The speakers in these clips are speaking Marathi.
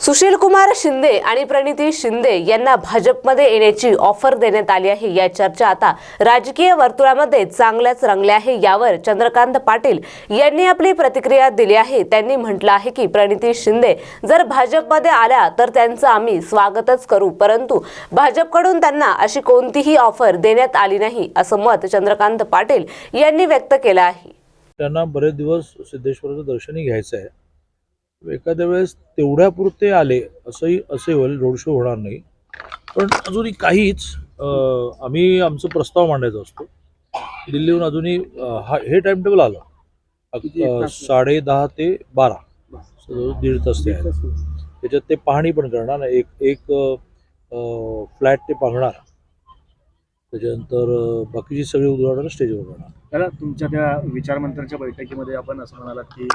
सुशील कुमार शिंदे आणि प्रणिती शिंदे यांना भाजपमध्ये येण्याची ऑफर देण्यात आली आहे. या चर्चा आता राजकीय वर्तुळामध्ये चांगल्याच रंगल्या आहे यावर चंद्रकांत पाटील यांनी आपली प्रतिक्रिया दिली आहे. त्यांनी म्हटलं आहे की प्रणिती शिंदे जर भाजपमध्ये आल्या तर त्यांचं आम्ही स्वागतच करू परंतु भाजपकडून त्यांना अशी कोणतीही ऑफर देण्यात आली नाही असं मत चंद्रकांत पाटील यांनी व्यक्त केलं आहे. त्यांना बरेच दिवस सिद्धेश्वराचं दर्शनही घ्यायचं आहे. एखाद्या वेळेस तेवढ्यापुरते आले असंही असे होईल रोड शो होणार नाही. पण अजूनही काहीच आम्ही आमचं प्रस्ताव मांडायचा असतो. दिल्लीहून अजूनही हा हे टाइम टेबल आलं? साडे दहा ते बारा. दीड तास ते त्याच्यात ते पाहणी पण करणार. एक एक फ्लॅट ते पाहणार. त्याच्यानंतर बाकीची सगळी उदाहरणं स्टेजवर करणार तुमच्या त्या विचारमंत्र्यांच्या बैठकीमध्ये आपण असं म्हणालात की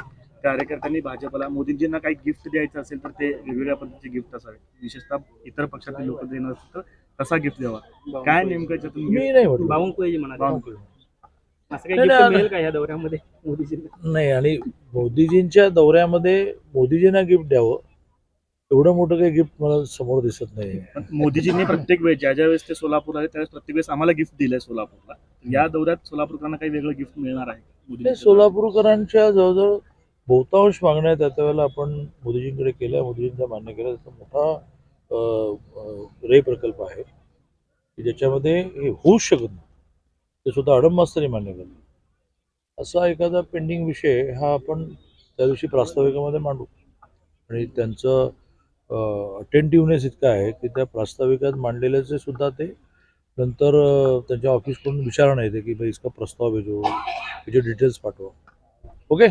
कार्यकर्त्यांनी भाजपला मोदींजींना काही गिफ्ट द्यायचं असेल तर ते वेगवेगळ्या पद्धतीचे गिफ्ट असावे. विशेषतः इतर पक्षातील लोक देणार असेल तर तसा गिफ्ट द्यावा. काय नेमकं मी नाही म्हटलं. बावनकुळेजी म्हणाले बावनकुळे. असं काही नाही, gift नाही, मिळेल का या दौऱ्यामध्ये मोदीजींना? नाही आणि मोदीजींच्या दौऱ्यामध्ये मोदीजींना गिफ्ट द्यावं. एवढं मोठं काही गिफ्ट मला समोर दिसत नाही पण मोदीजींनी प्रत्येक वेळेस ज्या ज्या वेळेस ते सोलापूर आले त्यावेळेस प्रत्येक वेळेस आम्हाला गिफ्ट दिलंय सोलापूरला. या दौऱ्यात सोलापूरकरांना काही वेगळं गिफ्ट मिळणार आहे मोदीजींच्या सोलापूरकरांच्या जवळजवळ बहुतांश मागण्या त्या त्यावेळेला आपण मोदीजींकडे केल्या. मोदीजींचा मान्य केला त्याचा मोठा रे प्रकल्प आहे. की ज्याच्यामध्ये हे होऊच शकत नाही. ते सुद्धा अडममास्तरी मान्य केलं असा एखादा पेंडिंग विषय हा आपण त्या दिवशी प्रास्ताविकामध्ये मांडू. आणि त्यांचं अटेंटिव्हनेस इतका आहे की त्या प्रास्ताविकात मांडलेल्याचे सुद्धा ते नंतर त्यांच्या ऑफिसकडून विचारणा येते की भाई इसका प्रस्ताव भेजो त्याचे डिटेल्स पाठवा. ओके?